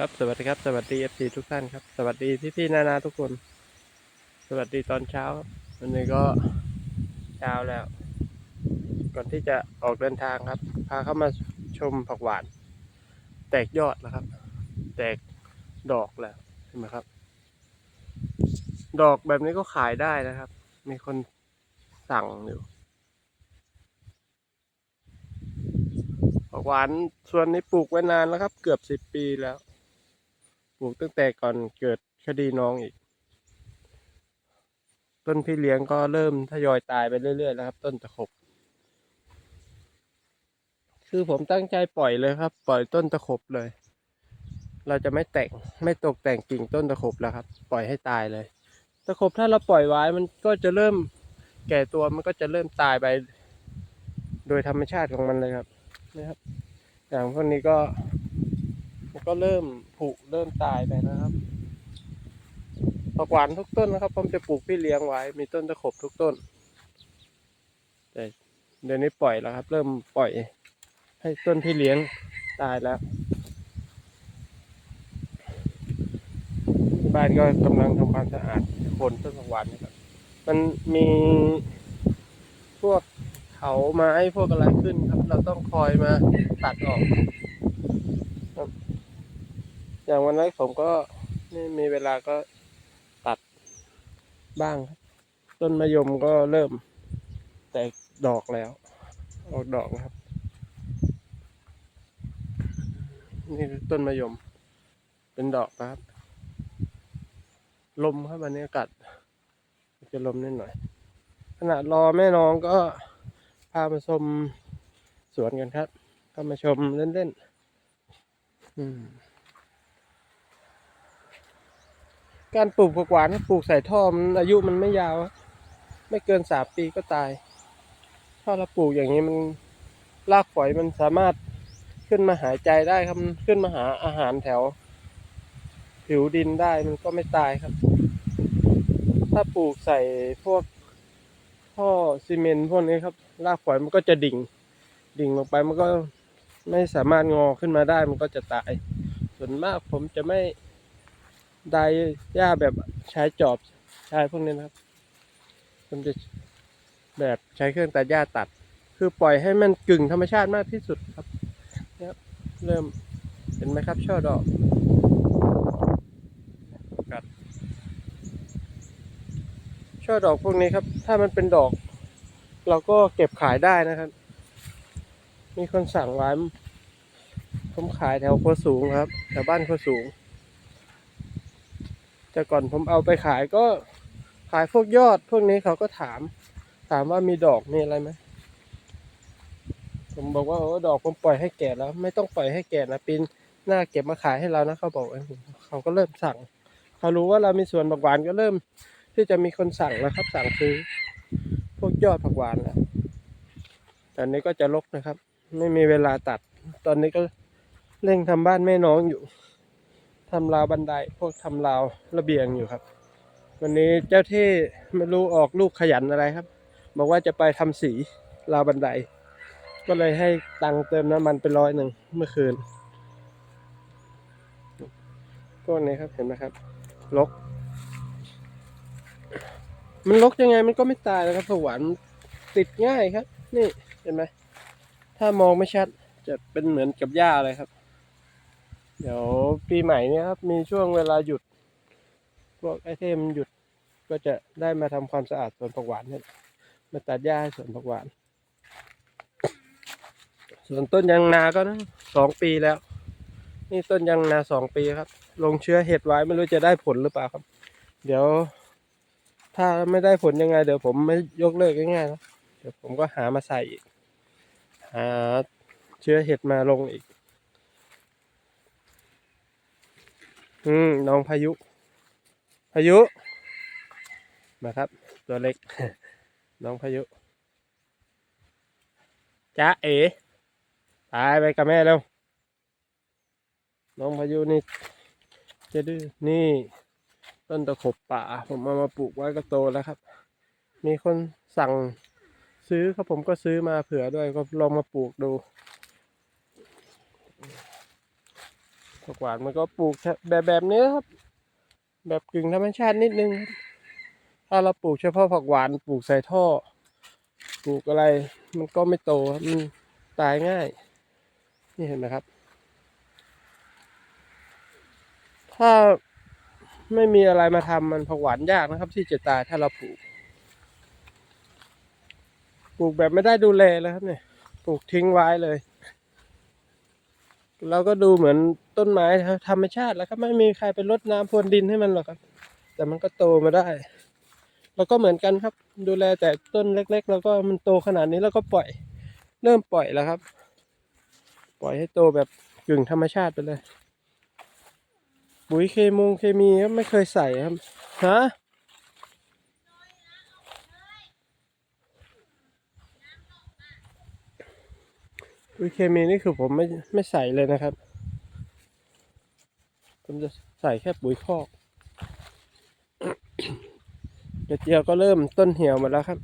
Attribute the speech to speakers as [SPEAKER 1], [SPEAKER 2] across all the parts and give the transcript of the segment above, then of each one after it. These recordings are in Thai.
[SPEAKER 1] ครับสวัสดีครับ สวัสดีเอฟซีทุกท่านครับ สวัสดีพี่ๆนานาทุกคน สวัสดีตอนเช้าวันนี้ก็เช้าแล้ว ก่อนที่จะออกเดินทางครับ พาเข้ามาชมผักหวาน แตกยอดแล้วครับ แตกดอกแล้วเห็นไหมครับ ดอกแบบนี้ก็ขายได้นะครับ มีคนสั่งอยู่ผักหวานส่วนนี้ปลูกไว้นานแล้วครับ เกือบสิบปีแล้ว ปลูกตั้งแต่ก่อนเกิดคดีน้องอีก ต้นพี่เลี้ยงก็เริ่มทยอยตายไปเรื่อยๆแล้วครับ ต้นตะขบ คือผมตั้งใจปล่อยเลยครับ ปล่อยต้นตะขบเลย เราจะไม่แต่งไม่ตกแต่งกิ่งต้นตะขบแล้วครับ ปล่อยให้ตายเลย ตะขบถ้าเราปล่อยไว้มันก็จะเริ่มแก่ตัวมันก็จะเริ่มตายไป โดยธรรมชาติของมันเลยครับนะครับ อย่างพวกนี้ก็ ก็เริ่มผุเริ่มตายไปนะครับผักหวานทุกต้นนะครับผมจะปลูกพี่เลี้ยงไว้ มีต้นตะขบทุกต้น แต่เดี๋ยวนี้ปล่อยแล้วครับ เริ่มปล่อย ให้ต้นพี่เลี้ยงตายแล้ว บ้านก็กำลังทำความสะอาดโคนต้นผักหวานนะครับ มันมีพวกเขาไม้พวกอะไรขึ้นครับ เราต้องคอยมาตัดออก อย่างวันนั้นผมก็ไม่มีเวลาก็ตัดบ้างครับต้นมะยมก็เริ่มแตกดอกแล้ว ออกดอกนะครับ นี่คือต้นมะยม เป็นดอกนะครับ ลมครับวันนี้อากาศจะลมนิดหน่อย ขณะรอแม่น้องก็พามาชมสวนกันครับพามาชมเล่นๆ อืม การปลูกผักหวานถ้าปลูกใส่ท่อมันอายุมันไม่ยาว ไม่เกินสามปีก็ตาย ถ้าเราปลูกอย่างนี้มันรากฝอยมันสามารถขึ้นมาหายใจได้ครับมันขึ้นมาหาอาหารแถว ผิวดินได้มันก็ไม่ตายครับ ถ้าปลูกใส่พวกท่อซีเมนต์พวกนี้ครับรากฝอยมันก็จะดิ่ง ดิ่งลงไปมันก็ไม่สามารถงอขึ้นมาได้มันก็จะตาย ส่วนมากผมจะไม่ ไดหญ้าแบบใช้จอบใช้พวกนี้นะครับ ผมจะแบบใช้เครื่องตัดหญ้าตัด คือปล่อยให้มันกึ่งธรรมชาติมากที่สุดครับนะครับ เริ่มเห็นไหมครับช่อดอกกัดช่อดอกพวกนี้ครับ ถ้ามันเป็นดอก เราก็เก็บขายได้นะครับ มีคนสั่งไว้ผมขายแถวโคสูงครับแถวบ้านโคสูง แต่ก่อนผมเอาไปขายก็ขายพวกยอด พวกนี้เขาก็ถาม ถามว่ามีดอกมีอะไรไหมผมบอกว่าโอ้ดอกผมปล่อยให้แก่แล้ว ไม่ต้องปล่อยให้แก่นะปีนหน้าเก็บมาขายให้เรานะเขาบอกเขาก็เริ่มสั่ง เขารู้ว่าเรามีสวนผักหวานก็เริ่ม ที่จะมีคนสั่งแล้วครับ สั่งซื้อ พวกยอดผักหวานแล้วตอนนี้ก็จะลกนะครับ ไม่มีเวลาตัด ตอนนี้ก็เร่งทำบ้านแม่น้องอยู่ ทำราวบันไดพวกทำราวระเบียงอยู่ครับ วันนี้เจ้าที่ไม่รู้ออกลูกขยันอะไรครับ บอกว่าจะไปทำสีราวบันได ก็เลยให้ตังเติมน้ำมันไปร้อยหนึ่งเมื่อคืนพวกนี้ครับเห็นไหมครับลก มันลกยังไงมันก็ไม่ตายนะครับผักหวานติดง่ายครับ นี่เห็นไหมถ้ามองไม่ชัดจะเป็นเหมือนกับหญ้าเลยครับ เดี๋ยวปีใหม่เนี่ยครับ มีช่วงเวลาหยุด พวกไอเทมหยุดก็จะได้มาทำความสะอาดสวนผักหวานเนี่ยมาตัดหญ้าให้สวนผักหวาน ส่วนต้นยางนาก็นะสองปีแล้ว นี่ต้นยางนาสองปีครับ ลงเชื้อเห็ดไว้ไม่รู้จะได้ผลหรือเปล่าครับ เดี๋ยว ถ้าไม่ได้ผลยังไง เดี๋ยวผมไม่ยกเลิกง่ายๆนะเดี๋ยวผมก็หามาใส่อีกหาเชื้อเห็ดมาลงอีก อืมน้องพายุ พายุ มาครับ ตัวเล็ก น้องพายุจ้าเอ๋ตายไปกับแม่เร็วน้องพายุนี่จะดื้อนี่ ต้นตะขบป่า ผมเอามาปลูกไว้ก็โตแล้วครับ มีคนสั่งซื้อครับผมก็ซื้อมาเผื่อด้วยก็ลองมาปลูกดู ผักหวานมันก็ปลูกแบบแบบนี้ครับ แบบกึ่งธรรมชาตินิดนึง ถ้าเราปลูกเฉพาะผักหวานปลูกใส่ท่อ ปลูกอะไร มันก็ไม่โตมันตายง่าย นี่เห็นไหมครับ ถ้าไม่มีอะไรมาทำมันผักหวานยากนะครับ ที่จะตายถ้าเราปลูก ปลูกแบบไม่ได้ดูแลเลยครับเนี่ย ปลูกทิ้งไว้เลย เราก็ดูเหมือนต้นไม้ธรรมชาติแล้วก็ไม่มีใครไปรดน้ำพรวนดินให้มันหรอกครับ แต่มันก็โตมาได้แล้วก็เหมือนกันครับ ดูแลแต่ต้นเล็ก ๆ แล้วก็มันโตขนาดนี้แล้วก็ปล่อย เริ่มปล่อยแล้วครับ ปล่อยให้โตแบบกึ่งธรรมชาติไปเลยปุ๋ยเคมงเคมีครับไม่เคยใส่ครับฮะ ปุ๋ยเคมีนี่คือผมไม่ไม่ใส่เลยนะครับ ผมจะใส่แค่ปุ๋ยคอกกระเจียวก็เริ่มต้นเหี่ยวหมาแล้วครับ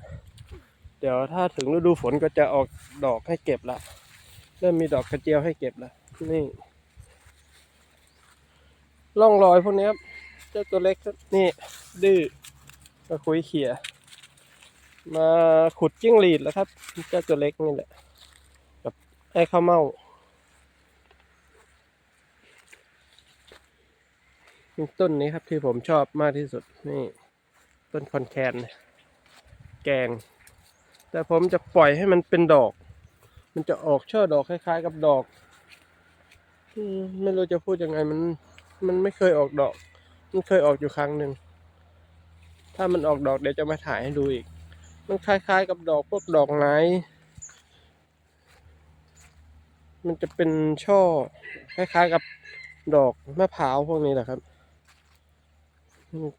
[SPEAKER 1] เดี๋ยวถ้าถึงฤดูฝนก็จะออกดอกให้เก็บละเริ่มมีดอกกระเจียวให้เก็บละนี่ร่องรอยพวกนี้ครับเจ้าตัวเล็กครับนี่ดื้อมาคุยเขี่ยมาขุดจิ้งหรีดแล้วครับเจ้าตัวเล็กนี่แหละกับ ไอ้ข้าวเม่าต้นนี้ครับที่ผมชอบมากที่สุดนี่ ต้นคอนแคนแกง แต่ผมจะปล่อยให้มันเป็นดอก มันจะออกช่อดอกคล้าย ๆ กับดอกไม่รู้จะพูดยังไงมัน มันไม่เคยออกดอก มันเคยออกอยู่ครั้งหนึ่ง ถ้ามันออกดอกเดี๋ยวจะมาถ่ายให้ดูอีก มันคล้าย ๆ กับดอกพวกดอกไม้ มันจะเป็นช่อคล้ายๆกับดอกมะพร้าวพวกนี้แหละครับ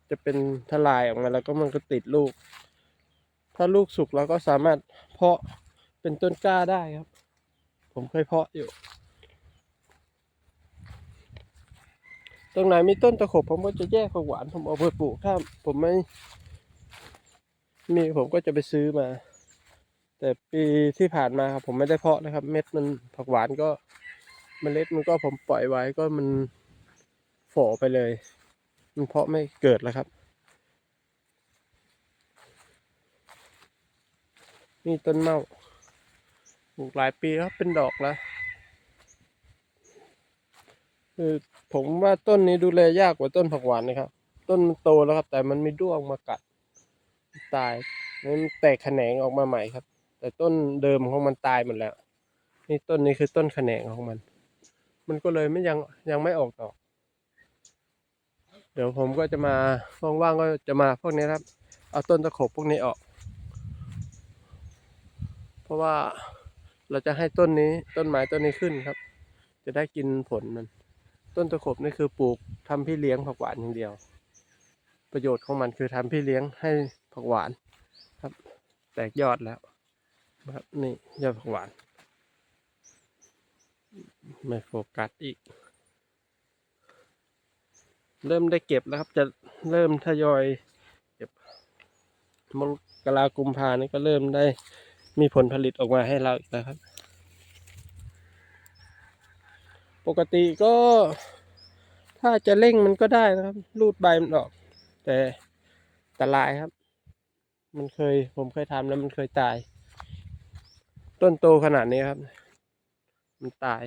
[SPEAKER 1] จะเป็นทลายออกมาแล้วก็มันก็ติดลูก ถ้าลูกสุกเราก็สามารถเพาะเป็นต้นกล้าได้ครับ ผมเคยเพาะอยู่ ตรงไหนมีต้นตะขบผมก็จะแยกผักหวานผมเอาไปปลูกถ้าผมไม่มีผมก็จะไปซื้อมา แต่ปีที่ผ่านมาครับผมไม่ได้เพาะนะครับ เม็ดมันผักหวานก็เมล็ดมันก็ผมปล่อยไว้ก็มันฝ่อไปเลย มันเพาะไม่เกิดแล้วครับ นี่ต้นเมาปลูกหลายปีแล้วเป็นดอกแล้วคือผมว่าต้นนี้ดูแลยากกว่าต้นผักหวานนะครับ ต้นมันโตแล้วครับ แต่มันมีด้วงมากัดตายมันแตกแขนงออกมาใหม่ครับ แต่ต้นเดิมของมันตายหมดแล้ว นี่ต้นนี้คือต้นแขนงของมัน มันก็เลยไม่ยังยังไม่ออกดอก เดี๋ยวผมก็จะมาว่างๆก็จะมาพวกนี้ครับ เอาต้นตะขบพวกนี้ออก เพราะว่าเราจะให้ต้นนี้ต้นไม้ต้นนี้ขึ้นครับ จะได้กินผลมัน ต้นตะขบนี่คือปลูกทำพี่เลี้ยงผักหวานอย่างเดียว ประโยชน์ของมันคือทำพี่เลี้ยงให้ผักหวานครับ แตกยอดแล้ว ครับนี่ยอดผักหวาน ไม่โฟกัสอีก เริ่มได้เก็บแล้วครับ จะเริ่มทยอยเก็บมกรากุมภานี่ก็เริ่มได้มีผลผลิตออกมาให้เราอีกแล้วครับ ปกติก็ ถ้าจะเร่งมันก็ได้นะครับ รูดใบมันออก แต่ตรายครับ มันเคยผมเคยทำแล้วมันเคยตาย ต้นโตขนาดนี้ครับ มันตาย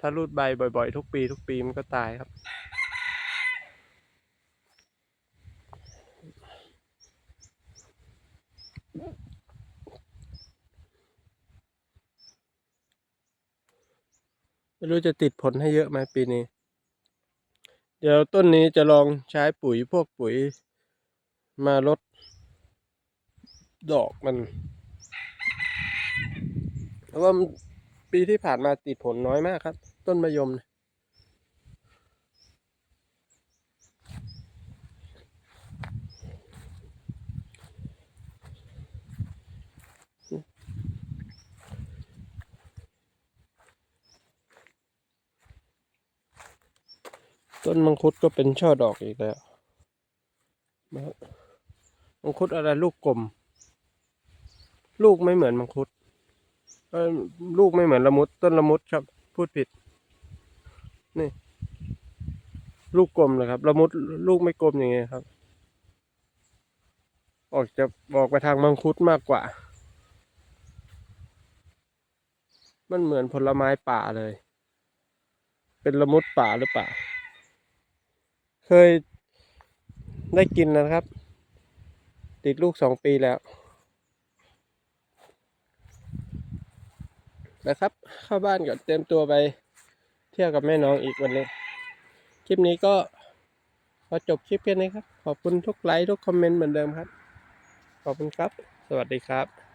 [SPEAKER 1] ถ้ารูดใบบ่อยๆ ทุกปี ทุกปีมันก็ตายครับไม่รู้จะติดผลให้เยอะไหมปีนี้ เดี๋ยวต้นนี้จะลองใช้ปุ๋ยพวกปุ๋ยมาลดดอกมัน เพราะว่าปีที่ผ่านมาติดผลน้อยมากครับ ต้นมะยมนะต้นมังคุดก็เป็นช่อดอกอีกแล้วมังคุดอะไรลูกกลม ลูกไม่เหมือนมังคุด ลูกไม่เหมือนละมุดต้นละมุดครับ พูดผิด นี่ ลูกกลมเลยครับละมุดลูกไม่กลมอย่างเงี้ยครับ ออกจะบอกไปทางมังคุดมากกว่า มันเหมือนผลไม้ป่าเลย เป็นละมุดป่าหรือเปล่า เคยได้กินนะครับ ติดลูกสองปีแล้ว นะครับ เข้าบ้านก่อนเตรียมตัวไปเที่ยวกับแม่น้องอีกวันนี้ คลิปนี้ก็พอจบคลิปแค่นี้ครับ ขอบคุณทุกไลค์ทุกคอมเมนต์เหมือนเดิมครับ ขอบคุณครับ สวัสดีครับ